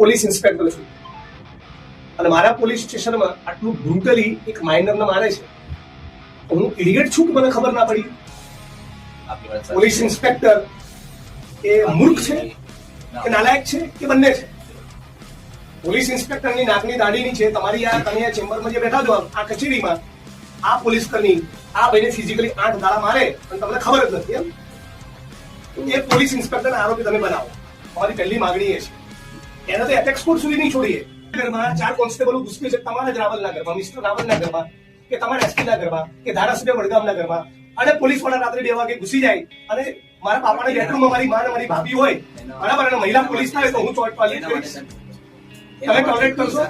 Police inspector છું. અને મારા પોલીસ સ્ટેશનમાં આટલું બ્રુટલી એક માઇનરને મારે છે. હું ઇડિયટ છું કે મને ખબર ના પડી? પોલીસ ઇન્સ્પેક્ટર એ મૂર્ખ છે? કે નાલાયક છે? કે બંને છે? પોલીસ ઇન્સ્પેક્ટરની નાકની દાઢીની છે. તમારી આ તમે આ ચેમ્બરમાં જે બેઠા છો આ કચેરીમાં આ પોલીસ કર્મી આ ભાઈને ફિઝિકલી આઠ દાડા મારે પણ તમને ખબર જ નથી એમ? એ પોલીસ ઇન્સ્પેક્ટરના આરોપી તમે બનાવો. અમારી પહેલી માગણી એ છે. એને તો એપેક્સ કોર્ટ સુધી નહીં છોડીએ. ઘરમાં ચાર કોન્સ્ટેબલો ઘૂસકે છે તમારા જ રાવલના ઘરમાં મિસ્ટર રાવલના ઘરમાં કે તમારા એસપીના ઘરમાં કે ધારાસભ્ય વડગામના ઘરમાં અને પોલીસવાળા રાત્રે બે વાગે ઘૂસી જાય. અને મારા પાપાના બેડરૂમમાં મારી માં મારી ભાભી હોય બરાબર અને મહિલા પોલીસ થાય તો હું ચોટ પાલી કરીશ તમે એના કરશો?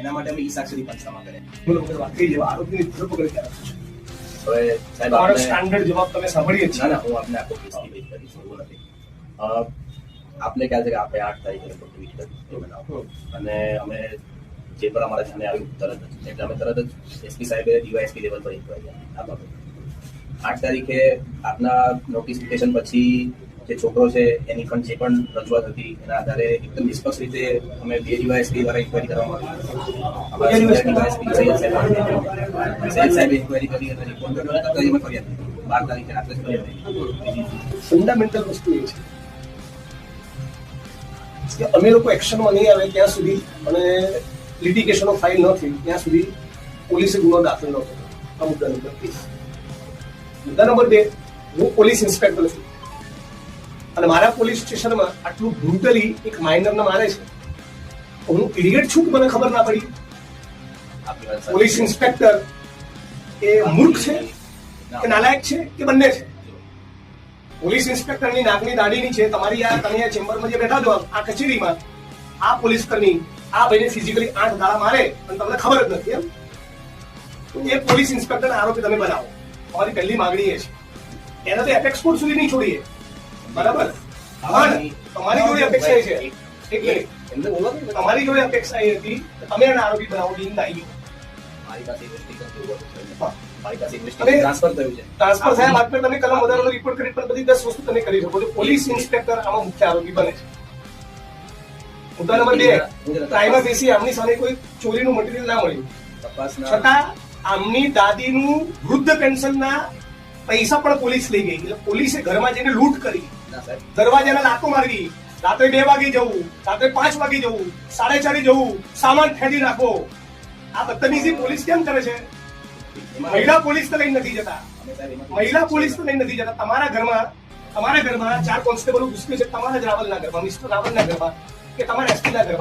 એના માટે અમે ઈ સાક્ષરી પંચનામા કર્યા બોલો બોલો વાત જેવા. આરોપીની ધરપકડ ક્યારે થશે? હવે સાહેબ સ્ટાન્ડર્ડ જવાબ તમે સાંભળીએ ના છીએ. ના હું આપને આખો કેસ નથી. આપને ખ્યાલ છે કે આપણે આઠ તારીખે ટ્વીટ કર્યું બનાવ અને અમે જે પણ અમારા સામે આવ્યું તરત જ. એટલે અમે તરત જ એસપી સાહેબે ડીવાયએસપી લેવલ પર ઇન્કવાયરી આ બાબતે. આઠ તારીખે આપના નોટિફિકેશન પછી જે છોકરો છે એની પણ જે પણ રજૂઆત હતી એના આધારે એકદમ નિષ્પક્ષ રીતે અમે બે ડીવાયએસપી દ્વારા ઇન્કવાયરી કરવામાં આવી. સૈયદ સાહેબ ઇન્કવાયરી કરી અને રિપોર્ટ કર્યો. બાર તારીખે રાત્રે ફંડામેન્ટલ વસ્તુ એ છે. કે અમે લોકો એક્શનમાં નહીં આવે ત્યાં સુધી અને લિટિગેશનો ફાઇલ ન થઈ, ત્યાં સુધી પોલીસે ગુનો દાખલ ન કર્યો. આ મુદ્દા નંબર એક. મુદ્દા નંબર બે, હું પોલીસ ઇન્સ્પેક્ટર છું. અને મારા પોલીસ સ્ટેશનમાં આટલું બ્રુટલી એક માઇનરને મારે છે. હું ઇડિયટ છું કે મને ખબર ના પડી? પોલીસ ઇન્સ્પેક્ટર એ મૂર્ખ છે કે નાલાયક છે કે બંને છે? પોલીસ ઇન્સ્પેક્ટરની નાકની દાઢીની છે. તમારી આ તમે ચેમ્બરમાં જે બેઠા છો આ કચેરીમાં આ પોલીસ કર્મી આ ભાઈને ફિઝિકલી આઠ ગાળા મારે પણ તમને ખબર જ નથી એમ? તો એ પોલીસ ઇન્સ્પેક્ટર આરોપી તમે બનાવો. અમારી પહેલી માંગણી એ છે. એને તો એપેક્સ કોર્ટ સુધી નહીં છોડીએ. બરાબર? તમારી જોડે અપેક્ષા એ છે. તમારી જોડે અપેક્ષા એ હતી તમે એના આરોપી બનાવો બિન દાયી મારી પાસે investigation થયું હતું. હા. મારી પાસે investigation હવે- થયું છે. ટ્રાન્સફર થયા બાદ તમે કલમ વધારાનો રિપોર્ટ કરી પણ બધી દસ વસ્તુ તમે કરી શકો છો. પોલીસ ઇન્સ્પેક્ટર આમાં મુખ્ય આરોપી બને છે. મુદ્દા નંબર બે ટ્રાયમાં બેસી આમની સામે કોઈ ચોરીનું મટીરિયલ ના મળ્યું. છતાં આમની દાદીનું વૃદ્ધ પેન્શનના પૈસા પણ પોલીસ લઈ ગઈ. એટલે પોલીસે ઘરમાં જઈને લૂંટ કરી. દરવાજાના લાકો મારવી. રાત્રે બે વાગે જવું રાત્રે પાંચ વાગે જવું સાડે ચારે જવું સામાન ફેંદી નાખો આ બદતમીઝી પોલીસ કેમ કરે છે? મહિલા પોલીસ તો લઈને નથી જતા. મહિલા પોલીસ તો લઈને નથી જતા. તમારા ઘરમાં તમારા ઘરમાં ચાર કોન્સ્ટેબલો ઘૂસકે છે. તમારા જ રાવલના ઘરમાં, મિસ્ટર રાવલના ઘરમાં કે તમારા એસપીના ઘરમાં.